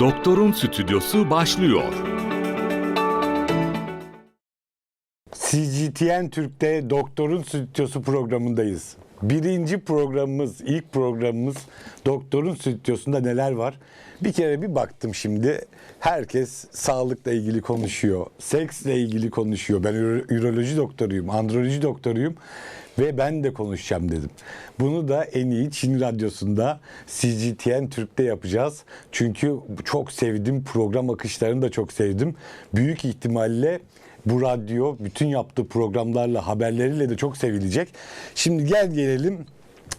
Doktorun Stüdyosu başlıyor. CGTN Türk'te Doktorun Stüdyosu programındayız. Birinci programımız, ilk programımız Doktorun Stüdyosu'nda neler var? Bir kere bir baktım şimdi. Herkes sağlıkla ilgili konuşuyor. Seksle ilgili konuşuyor. Ben ür- üroloji doktoruyum, androloji doktoruyum. Ve ben de konuşacağım dedim. Bunu da en iyi Çin Radyosu'nda CGTN Türk'te yapacağız. Çünkü çok sevdim. Program akışlarını da çok sevdim. Büyük ihtimalle bu radyo bütün yaptığı programlarla, haberleriyle de çok sevilecek. Şimdi gel gelelim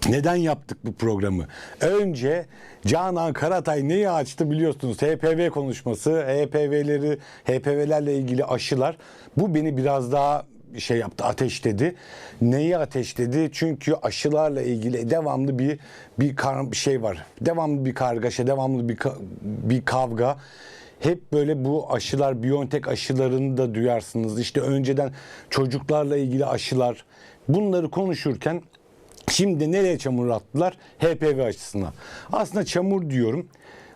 neden yaptık bu programı? Önce Canan Karatay neyi açtı biliyorsunuz. HPV konuşması, HPV'leri, HPV'lerle ilgili aşılar. Bu beni biraz daha şey yaptı ateşledi. Neyi ateşledi? Çünkü aşılarla ilgili devamlı bir bir kar, şey var. Devamlı bir kargaşa, devamlı bir bir kavga. Hep böyle bu aşılar, Biontech aşılarını da duyarsınız. İşte önceden çocuklarla ilgili aşılar. Bunları konuşurken şimdi nereye çamur attılar? HPV aşısına. Aslında çamur diyorum.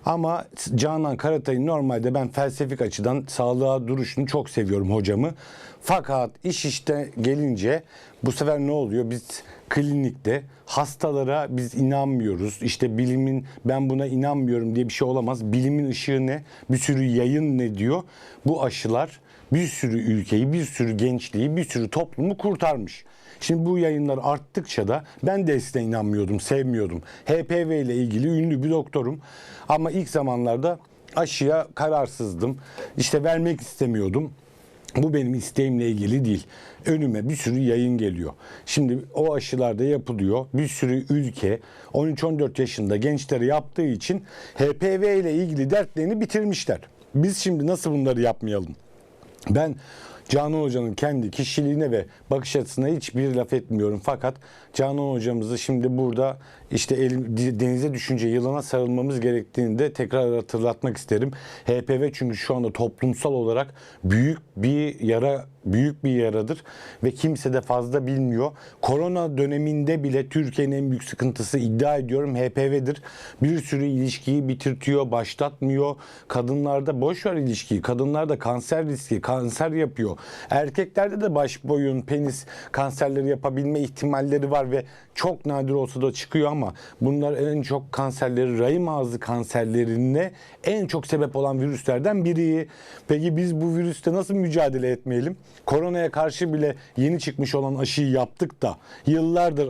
Ama Canan Karatay'ın normalde ben felsefik açıdan sağlığa duruşunu çok seviyorum hocamı. Fakat iş işte gelince bu sefer ne oluyor? Biz klinikte hastalara biz inanmıyoruz. İşte bilimin ben buna inanmıyorum diye bir şey olamaz. Bilimin ışığı ne? Bir sürü yayın ne diyor? Bu aşılar bir sürü ülkeyi, bir sürü gençliği, bir sürü toplumu kurtarmış. Şimdi bu yayınlar arttıkça da ben de eskiden inanmıyordum, sevmiyordum. HPV ile ilgili ünlü bir doktorum. Ama ilk zamanlarda aşıya kararsızdım. İşte vermek istemiyordum. Bu benim isteğimle ilgili değil. Önüme bir sürü yayın geliyor. Şimdi o aşılar da yapılıyor. Bir sürü ülke 13-14 yaşında gençleri yaptığı için HPV ile ilgili dertlerini bitirmişler. Biz şimdi nasıl bunları yapmayalım? Ben Canan Hoca'nın kendi kişiliğine ve bakış açısına hiçbir laf etmiyorum. Fakat Canan Hocamızı şimdi burada işte el, denize düşünce yılana sarılmamız gerektiğini de tekrar hatırlatmak isterim. HPV çünkü şu anda toplumsal olarak büyük bir yara büyük bir yaradır ve kimse de fazla bilmiyor. Korona döneminde bile Türkiye'nin en büyük sıkıntısı iddia ediyorum HPV'dir. Bir sürü ilişkiyi bitirtiyor, başlatmıyor. Kadınlarda boş ver ilişkiyi. Kadınlarda kanser riski, kanser yapıyor. Erkeklerde de baş boyun, penis kanserleri yapabilme ihtimalleri var ve çok nadir olsa da çıkıyor ama bunlar en çok kanserleri, rahim ağzı kanserlerine en çok sebep olan virüslerden biri. Peki biz bu virüste nasıl mücadele etmeyelim? Koronaya karşı bile yeni çıkmış olan aşıyı yaptık da yıllardır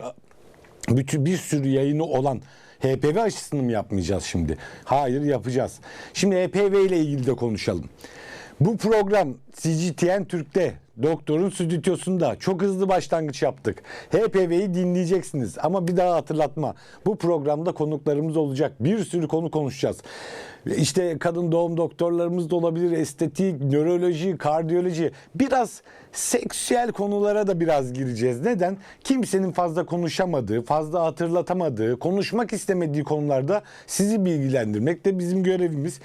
bütün bir sürü yayını olan HPV aşısını mı yapmayacağız şimdi? Hayır yapacağız. Şimdi HPV ile ilgili de konuşalım. Bu program CGTN Türk'te doktorun stüdyosunda çok hızlı başlangıç yaptık. HPV'yi dinleyeceksiniz ama bir daha hatırlatma. Bu programda konuklarımız olacak. Bir sürü konu konuşacağız. İşte kadın doğum doktorlarımız da olabilir. Estetik, nöroloji, kardiyoloji. Biraz seksüel konulara da biraz gireceğiz. Neden? Kimsenin fazla konuşamadığı, fazla hatırlatamadığı, konuşmak istemediği konularda sizi bilgilendirmek de bizim görevimiz.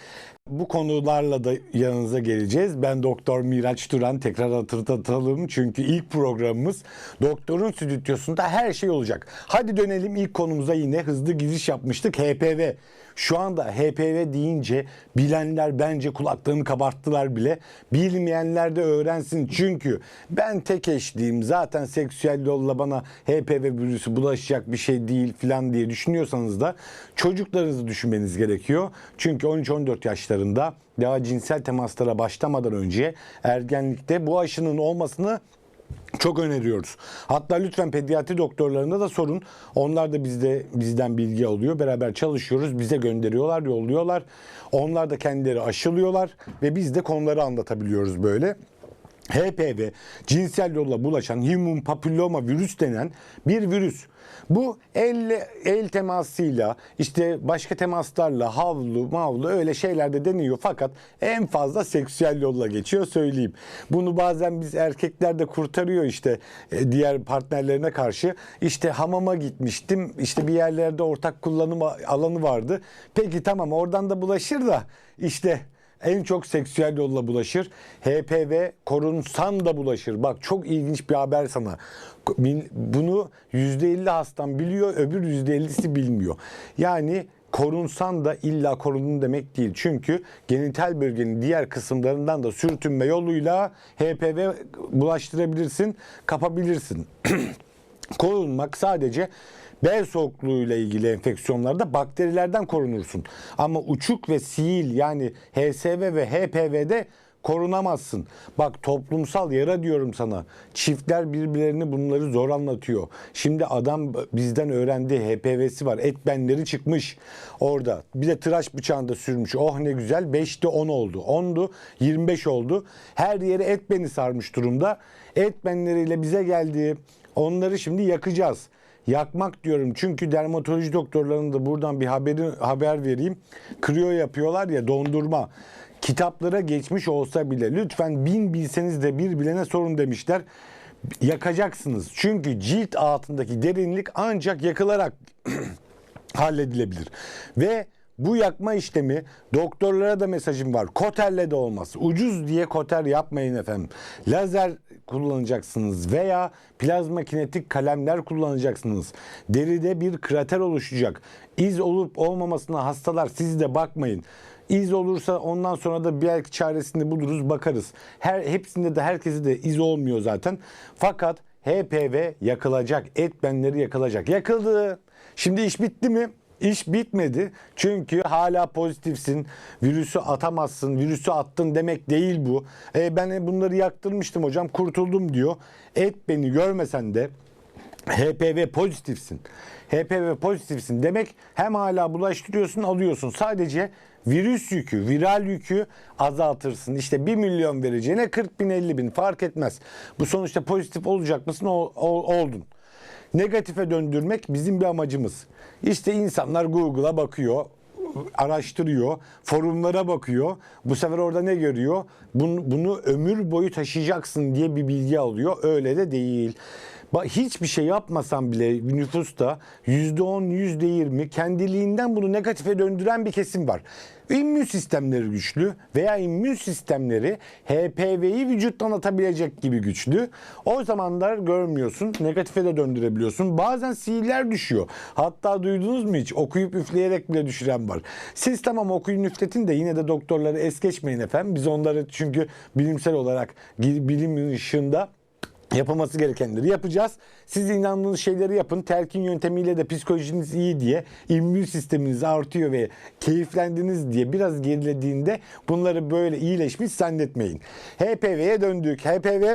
Bu konularla da yanınıza geleceğiz. Ben Doktor Miraç Turan tekrar hatırlatalım. Çünkü ilk programımız Doktorun Stüdyosu'nda her şey olacak. Hadi dönelim ilk konumuza yine hızlı giriş yapmıştık. HPV. Şu anda HPV deyince bilenler bence kulaklarını kabarttılar bile. Bilmeyenler de öğrensin. Çünkü ben tek eşliyim. Zaten seksüel yolla bana HPV virüsü bulaşacak bir şey değil falan diye düşünüyorsanız da çocuklarınızı düşünmeniz gerekiyor. Çünkü 13-14 yaşlarında daha cinsel temaslara başlamadan önce ergenlikte bu aşının olmasını çok öneriyoruz. Hatta lütfen pediatri doktorlarına da sorun. Onlar da bizde bizden bilgi alıyor. Beraber çalışıyoruz. Bize gönderiyorlar, yolluyorlar. Onlar da kendileri aşılıyorlar ve biz de konuları anlatabiliyoruz böyle. HPV cinsel yolla bulaşan human papilloma virüs denen bir virüs. Bu elle, el temasıyla işte başka temaslarla havlu mavlu öyle şeyler de deniyor fakat en fazla seksüel yolla geçiyor söyleyeyim. Bunu bazen biz erkekler de kurtarıyor işte e, diğer partnerlerine karşı. İşte hamama gitmiştim işte bir yerlerde ortak kullanım alanı vardı. Peki tamam oradan da bulaşır da işte en çok seksüel yolla bulaşır. HPV korunsan da bulaşır. Bak çok ilginç bir haber sana. Bunu %50 hastan biliyor, öbür %50'si bilmiyor. Yani korunsan da illa korundun demek değil. Çünkü genital bölgenin diğer kısımlarından da sürtünme yoluyla HPV bulaştırabilirsin, kapabilirsin. Korunmak sadece bel soğukluğuyla ilgili enfeksiyonlarda bakterilerden korunursun. Ama uçuk ve sihil yani HSV ve HPV'de korunamazsın. Bak toplumsal yara diyorum sana. Çiftler birbirlerini bunları zor anlatıyor. Şimdi adam bizden öğrendi HPV'si var. Et benleri çıkmış orada. Bir de tıraş bıçağında sürmüş. Oh ne güzel. 5'te 10 oldu. 10'du 25 oldu. Her yeri et beni sarmış durumda. Et benleriyle bize geldi. Onları şimdi yakacağız. Yakmak diyorum çünkü dermatoloji doktorlarının da buradan bir haberi, haber vereyim. Kriyo yapıyorlar ya dondurma. Kitaplara geçmiş olsa bile lütfen bin bilseniz de bir bilene sorun demişler. Yakacaksınız. Çünkü cilt altındaki derinlik ancak yakılarak halledilebilir. Ve bu yakma işlemi doktorlara da mesajım var. Koterle de olmaz. Ucuz diye koter yapmayın efendim. Lazer kullanacaksınız veya plazma kinetik kalemler kullanacaksınız. Deride bir krater oluşacak. İz olup olmamasına hastalar siz de bakmayın. İz olursa ondan sonra da belki çaresini buluruz bakarız. Her hepsinde de herkesi de iz olmuyor zaten. Fakat HPV yakılacak. Et benleri yakılacak. Yakıldı. Şimdi iş bitti mi? İş bitmedi. Çünkü hala pozitifsin. Virüsü atamazsın. Virüsü attın demek değil bu. E, ben bunları yaktırmıştım hocam. Kurtuldum diyor. Et beni görmesen de HPV pozitifsin. HPV pozitifsin demek hem hala bulaştırıyorsun alıyorsun. Sadece virüs yükü, viral yükü azaltırsın. İşte 1 milyon vereceğine 40 bin 50 bin fark etmez. Bu sonuçta pozitif olacak mısın? Ol- ol- oldun. Negatife döndürmek bizim bir amacımız. İşte insanlar Google'a bakıyor, araştırıyor, forumlara bakıyor. Bu sefer orada ne görüyor? Bunu, bunu ömür boyu taşıyacaksın diye bir bilgi alıyor. Öyle de değil. Hiçbir şey yapmasan bile nüfusta %10, %20 kendiliğinden bunu negatife döndüren bir kesim var. İmmün sistemleri güçlü veya immün sistemleri HPV'yi vücuttan atabilecek gibi güçlü. O zamanlar görmüyorsun, negatife de döndürebiliyorsun. Bazen sihirler düşüyor. Hatta duydunuz mu hiç? Okuyup üfleyerek bile düşüren var. Siz tamam okuyun üfletin de yine de doktorları es geçmeyin efendim. Biz onları çünkü bilimsel olarak bilim ışığında yapılması gerekenleri yapacağız. Siz inandığınız şeyleri yapın. Telkin yöntemiyle de psikolojiniz iyi diye, immün sisteminiz artıyor ve keyiflendiniz diye biraz gerilediğinde bunları böyle iyileşmiş zannetmeyin. HPV'ye döndük. HPV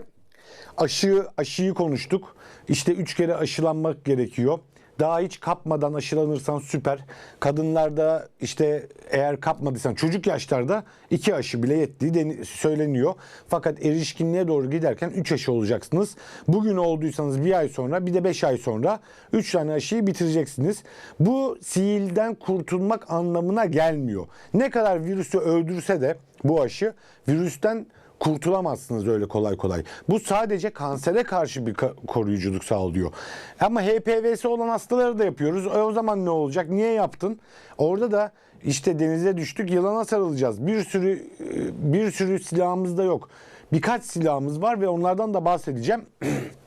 aşı aşıyı konuştuk. İşte üç kere aşılanmak gerekiyor. Daha hiç kapmadan aşılanırsan süper. Kadınlarda işte eğer kapmadıysan çocuk yaşlarda iki aşı bile yettiği söyleniyor. Fakat erişkinliğe doğru giderken 3 aşı olacaksınız. Bugün olduysanız bir ay sonra bir de 5 ay sonra 3 tane aşıyı bitireceksiniz. Bu sihilden kurtulmak anlamına gelmiyor. Ne kadar virüsü öldürse de bu aşı virüsten kurtulamazsınız öyle kolay kolay. Bu sadece kansere karşı bir koruyuculuk sağlıyor. Ama HPV'si olan hastaları da yapıyoruz. E o zaman ne olacak? Niye yaptın? Orada da işte denize düştük yılana sarılacağız. Bir sürü e, bir sürü silahımız da yok. Birkaç silahımız var ve onlardan da bahsedeceğim.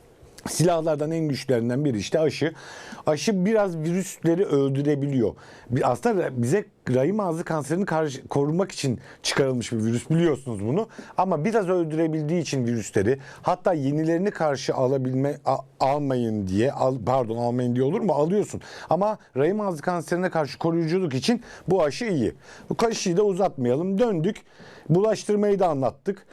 Silahlardan en güçlerinden biri işte aşı. Aşı biraz virüsleri öldürebiliyor. Aslında bize rahim ağzı kanserini karşı, korumak için çıkarılmış bir virüs biliyorsunuz bunu. Ama biraz öldürebildiği için virüsleri hatta yenilerini karşı alabilme a- almayın diye al, pardon almayın diye olur mu? Alıyorsun. Ama rahim ağzı kanserine karşı koruyuculuk için bu aşı iyi. Bu aşıyı da uzatmayalım. Döndük. Bulaştırmayı da anlattık.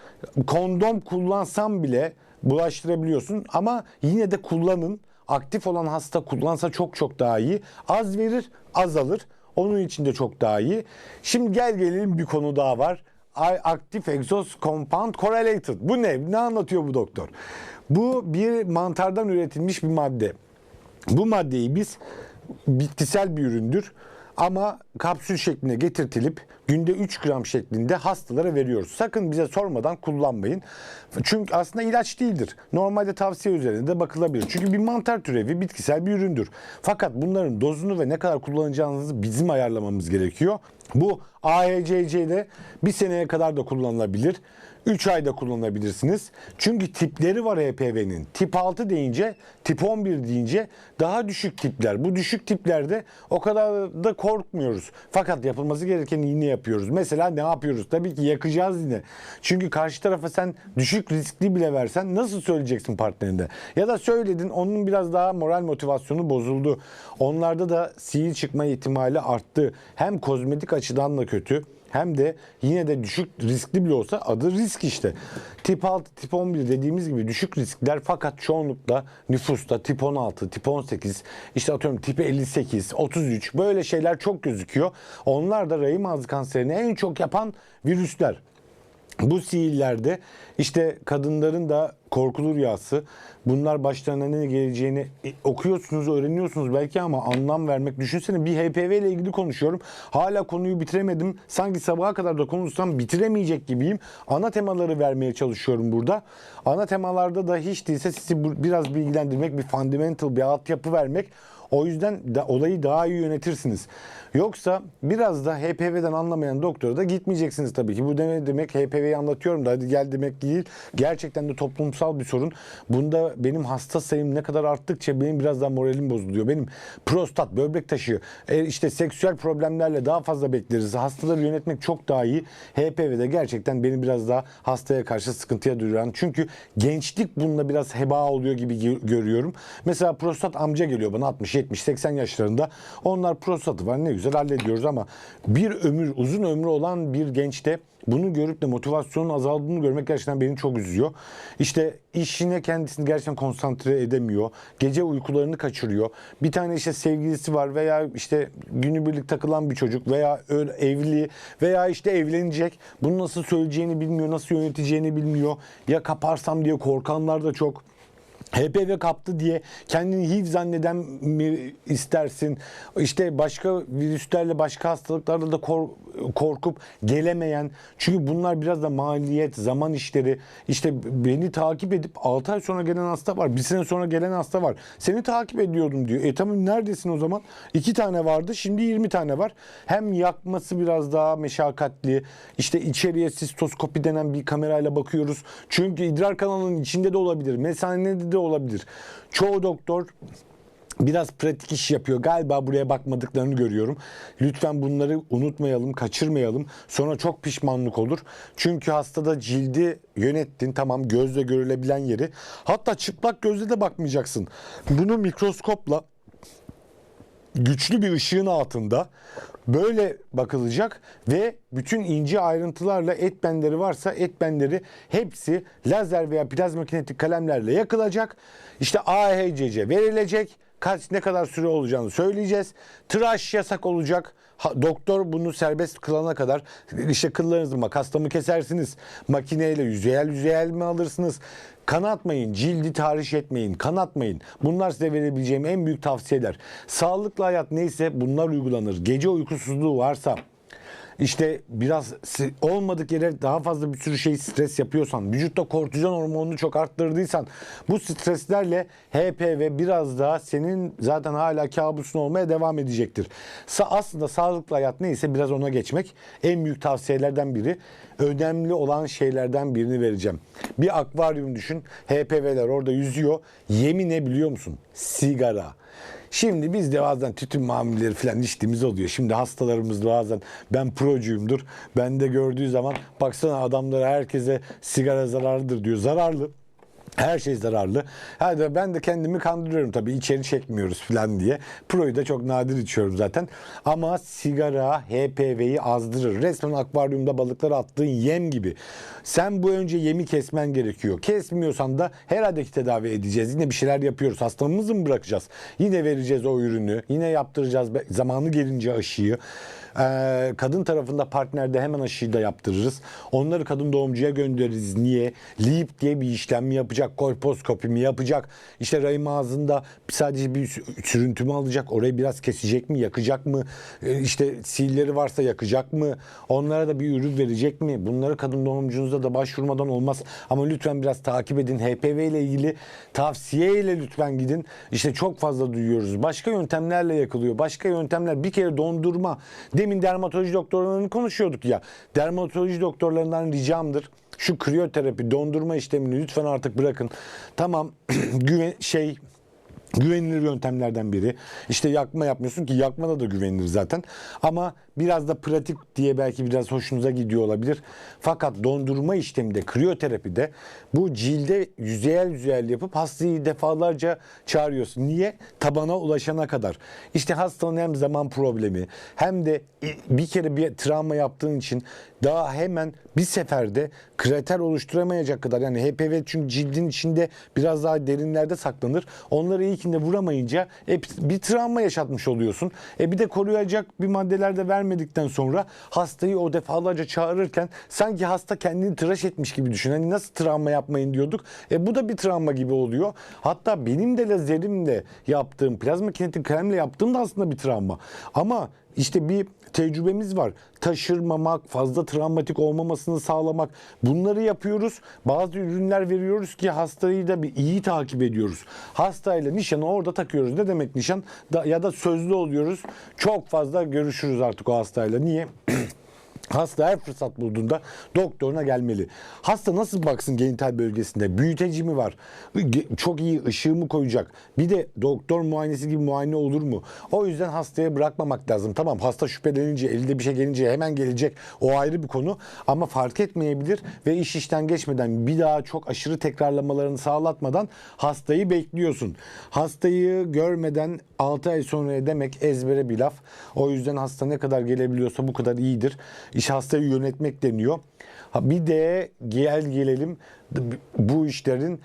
Kondom kullansam bile bulaştırabiliyorsun ama yine de kullanın. Aktif olan hasta kullansa çok çok daha iyi. Az verir, azalır. Onun için de çok daha iyi. Şimdi gel gelelim bir konu daha var. Active Exhaust Compound Correlated. Bu ne? Ne anlatıyor bu doktor? Bu bir mantardan üretilmiş bir madde. Bu maddeyi biz bitkisel bir üründür ama kapsül şekline getirtilip günde 3 gram şeklinde hastalara veriyoruz. Sakın bize sormadan kullanmayın. Çünkü aslında ilaç değildir. Normalde tavsiye üzerinde de bakılabilir. Çünkü bir mantar türevi bitkisel bir üründür. Fakat bunların dozunu ve ne kadar kullanacağınızı bizim ayarlamamız gerekiyor. Bu AHCC'de bir seneye kadar da kullanılabilir. 3 ayda kullanabilirsiniz. Çünkü tipleri var HPV'nin. Tip 6 deyince, tip 11 deyince daha düşük tipler. Bu düşük tiplerde o kadar da korkmuyoruz. Fakat yapılması gerekeni yine yapıyoruz. Mesela ne yapıyoruz? Tabii ki yakacağız yine. Çünkü karşı tarafa sen düşük riskli bile versen nasıl söyleyeceksin partnerinde? Ya da söyledin onun biraz daha moral motivasyonu bozuldu. Onlarda da sihir çıkma ihtimali arttı. Hem kozmetik açıdan da kötü hem de yine de düşük riskli bile olsa adı risk işte. Tip 6, tip 11 dediğimiz gibi düşük riskler fakat çoğunlukla nüfusta tip 16, tip 18, işte atıyorum tip 58, 33 böyle şeyler çok gözüküyor. Onlar da rahim ağzı kanserini en çok yapan virüsler. Bu sihirlerde işte kadınların da korkulu rüyası. Bunlar başlarına ne geleceğini e, okuyorsunuz, öğreniyorsunuz belki ama anlam vermek. Düşünsene bir HPV ile ilgili konuşuyorum. Hala konuyu bitiremedim. Sanki sabaha kadar da konuşsam bitiremeyecek gibiyim. Ana temaları vermeye çalışıyorum burada. Ana temalarda da hiç değilse sizi biraz bilgilendirmek, bir fundamental, bir altyapı vermek. O yüzden de olayı daha iyi yönetirsiniz. Yoksa biraz da HPV'den anlamayan doktora da gitmeyeceksiniz tabii ki. Bu demek, demek HPV'yi anlatıyorum da hadi gel demek değil. Gerçekten de toplumsal bir sorun. Bunda benim hasta sayım ne kadar arttıkça benim biraz daha moralim bozuluyor. Benim prostat, böbrek taşı, e, işte seksüel problemlerle daha fazla bekleriz. Hastaları yönetmek çok daha iyi. HPV'de gerçekten beni biraz daha hastaya karşı sıkıntıya duran. Çünkü gençlik bununla biraz heba oluyor gibi gö- görüyorum. Mesela prostat amca geliyor bana 60, 70, 80 yaşlarında. Onlar prostatı var ne güzel hallediyoruz ama bir ömür, uzun ömrü olan bir gençte bunu görüp de motivasyonun azaldığını görmek gerçekten beni çok üzüyor. İşte işine kendisini gerçekten konsantre edemiyor. Gece uykularını kaçırıyor. Bir tane işte sevgilisi var veya işte günübirlik takılan bir çocuk veya evli veya işte evlenecek. Bunu nasıl söyleyeceğini bilmiyor, nasıl yöneteceğini bilmiyor. Ya kaparsam diye korkanlar da çok. HPV kaptı diye kendini HIV zanneden mi istersin? İşte başka virüslerle, başka hastalıklarla da kor- korkup gelemeyen. Çünkü bunlar biraz da maliyet, zaman işleri. İşte beni takip edip 6 ay sonra gelen hasta var. Bir sene sonra gelen hasta var. Seni takip ediyordum diyor. E tamam neredesin o zaman? 2 tane vardı. Şimdi 20 tane var. Hem yakması biraz daha meşakkatli. İşte içeriye sistoskopi denen bir kamerayla bakıyoruz. Çünkü idrar kanalının içinde de olabilir. Mesanede de olabilir. Çoğu doktor biraz pratik iş yapıyor. Galiba buraya bakmadıklarını görüyorum. Lütfen bunları unutmayalım, kaçırmayalım. Sonra çok pişmanlık olur. Çünkü hastada cildi yönettin. Tamam gözle görülebilen yeri. Hatta çıplak gözle de bakmayacaksın. Bunu mikroskopla güçlü bir ışığın altında böyle bakılacak ve bütün ince ayrıntılarla et benleri varsa et benleri hepsi lazer veya plazmakinetik kalemlerle yakılacak. İşte AHCC verilecek. Kaç ne kadar süre olacağını söyleyeceğiz. Tıraş yasak olacak. Ha, doktor bunu serbest kılana kadar işte kıllarınızı makasla mı kesersiniz? Makineyle yüzeyel yüzeyel mi alırsınız? Kanatmayın, cildi tahriş etmeyin, kanatmayın. Bunlar size verebileceğim en büyük tavsiyeler. Sağlıklı hayat neyse bunlar uygulanır. Gece uykusuzluğu varsa, işte biraz olmadık yere daha fazla bir sürü şey stres yapıyorsan, vücutta kortizon hormonunu çok arttırdıysan bu streslerle HPV biraz daha senin zaten hala kabusun olmaya devam edecektir. Sa- aslında sağlıklı hayat neyse biraz ona geçmek en büyük tavsiyelerden biri. Önemli olan şeylerden birini vereceğim. Bir akvaryum düşün. HPV'ler orada yüzüyor. Yemi ne biliyor musun? Sigara. Şimdi biz de bazen tütün mamulleri falan içtiğimiz oluyor. Şimdi hastalarımız bazen ben procuyumdur. Ben de gördüğü zaman baksana adamlara herkese sigara zararlıdır diyor. Zararlı. Her şey zararlı. Hadi ben de kendimi kandırıyorum tabii içeri çekmiyoruz falan diye. Pro'yu da çok nadir içiyorum zaten. Ama sigara HPV'yi azdırır. Resmen akvaryumda balıklara attığın yem gibi. Sen bu önce yemi kesmen gerekiyor. Kesmiyorsan da herhalde tedavi edeceğiz. Yine bir şeyler yapıyoruz. Hastamızı mı bırakacağız? Yine vereceğiz o ürünü. Yine yaptıracağız zamanı gelince aşıyı. Ee, kadın tarafında partnerde hemen aşıyı da yaptırırız. Onları kadın doğumcuya göndeririz. Niye? LEEP diye bir işlem mi yapacak? Kolposkopi mi yapacak? İşte rahim ağzında sadece bir sü- sürüntü mü alacak? Orayı biraz kesecek mi? Yakacak mı? Ee, işte varsa yakacak mı? Onlara da bir ürün verecek mi? Bunları kadın doğumcunuza da başvurmadan olmaz. Ama lütfen biraz takip edin. HPV ile ilgili tavsiyeyle lütfen gidin. İşte çok fazla duyuyoruz. Başka yöntemlerle yakılıyor. Başka yöntemler bir kere dondurma. Demin dermatoloji doktorlarını konuşuyorduk ya. Dermatoloji doktorlarından ricamdır. Şu kriyoterapi, dondurma işlemini lütfen artık bırakın. Tamam güven şey güvenilir yöntemlerden biri. İşte yakma yapmıyorsun ki yakmada da güvenilir zaten. Ama biraz da pratik diye belki biraz hoşunuza gidiyor olabilir. Fakat dondurma işleminde, kriyoterapide bu cilde yüzeyel yüzeyel yapıp hastayı defalarca çağırıyorsun. Niye? Tabana ulaşana kadar. İşte hastanın hem zaman problemi hem de bir kere bir travma yaptığın için daha hemen bir seferde krater oluşturamayacak kadar yani HPV çünkü cildin içinde biraz daha derinlerde saklanır. Onları ilkinde vuramayınca e, bir travma yaşatmış oluyorsun. E bir de koruyacak bir maddeler de vermedikten sonra hastayı o defalarca çağırırken sanki hasta kendini tıraş etmiş gibi düşün. Hani nasıl travma yapmayın diyorduk. E bu da bir travma gibi oluyor. Hatta benim de lazerimle yaptığım plazma kinetik kremle yaptığım da aslında bir travma. Ama işte bir tecrübemiz var. Taşırmamak, fazla travmatik olmamasını sağlamak. Bunları yapıyoruz. Bazı ürünler veriyoruz ki hastayı da bir iyi takip ediyoruz. Hastayla nişanı orada takıyoruz. Ne demek nişan? Da, ya da sözlü oluyoruz. Çok fazla görüşürüz artık o hastayla. Niye? Hasta her fırsat bulduğunda doktoruna gelmeli. Hasta nasıl baksın genital bölgesinde? Büyüteci mi var? Çok iyi ışığı mı koyacak? Bir de doktor muayenesi gibi muayene olur mu? O yüzden hastaya bırakmamak lazım. Tamam hasta şüphelenince, elde bir şey gelince hemen gelecek. O ayrı bir konu. Ama fark etmeyebilir ve iş işten geçmeden bir daha çok aşırı tekrarlamalarını sağlatmadan hastayı bekliyorsun. Hastayı görmeden 6 ay sonra demek ezbere bir laf. O yüzden hasta ne kadar gelebiliyorsa bu kadar iyidir. İş hastayı yönetmek deniyor. Ha bir de gel gelelim bu işlerin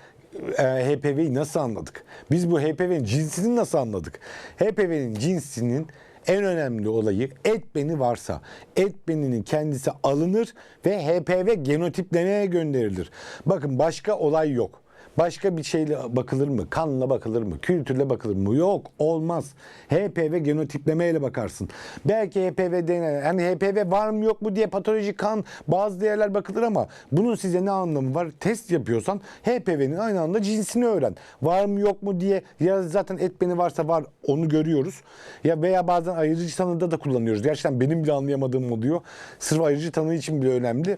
e, HPV'yi nasıl anladık? Biz bu HPV'nin cinsini nasıl anladık? HPV'nin cinsinin en önemli olayı et beni varsa et beninin kendisi alınır ve HPV genotiplemeye gönderilir. Bakın başka olay yok. Başka bir şeyle bakılır mı? Kanla bakılır mı? Kültürle bakılır mı? Yok olmaz. HPV genotiplemeyle bakarsın. Belki HPV DNA yani HPV var mı yok mu diye patolojik kan bazı değerler bakılır ama bunun size ne anlamı var? Test yapıyorsan HPV'nin aynı anda cinsini öğren. Var mı yok mu diye ya zaten et beni varsa var onu görüyoruz. Ya veya bazen ayırıcı tanıda da kullanıyoruz. Gerçekten benim bile anlayamadığım oluyor. Sırf ayırıcı tanı için bile önemli.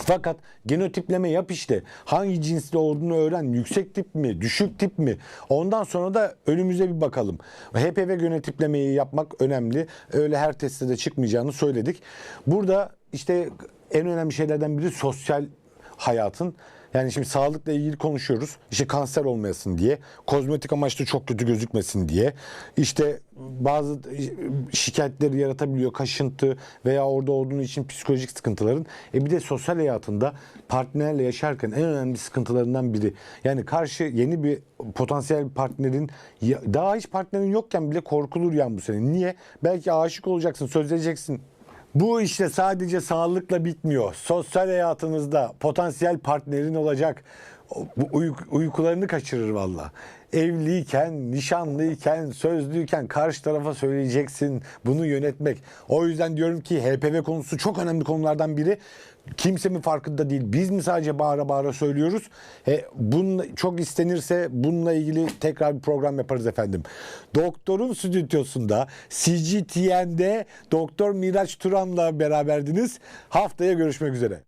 Fakat genotipleme yap işte. Hangi cinsli olduğunu öğren. Yüksek tip mi, düşük tip mi? Ondan sonra da önümüze bir bakalım. HPV genotiplemeyi yapmak önemli. Öyle her testte de çıkmayacağını söyledik. Burada işte en önemli şeylerden biri sosyal hayatın yani şimdi sağlıkla ilgili konuşuyoruz. İşte kanser olmayasın diye, kozmetik amaçlı çok kötü gözükmesin diye. İşte bazı şikayetleri yaratabiliyor, kaşıntı veya orada olduğun için psikolojik sıkıntıların. E bir de sosyal hayatında partnerle yaşarken en önemli sıkıntılarından biri. Yani karşı yeni bir potansiyel partnerin daha hiç partnerin yokken bile korkulur yani bu senin. Niye? Belki aşık olacaksın, sözleneceksin. Bu işte sadece sağlıkla bitmiyor. Sosyal hayatınızda potansiyel partnerin olacak. Bu uyku- uykularını kaçırır valla. Evliyken, nişanlıyken, sözlüyken karşı tarafa söyleyeceksin. Bunu yönetmek. O yüzden diyorum ki HPV konusu çok önemli konulardan biri. Kimse mi farkında değil? Biz mi sadece bağıra bağıra söylüyoruz? E, bunun çok istenirse bununla ilgili tekrar bir program yaparız efendim. Doktorun stüdyosunda CGTN'de Doktor Miraç Turan'la beraberdiniz. Haftaya görüşmek üzere.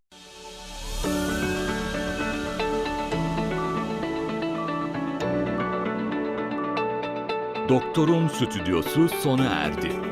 Doktorun Stüdyosu sona erdi.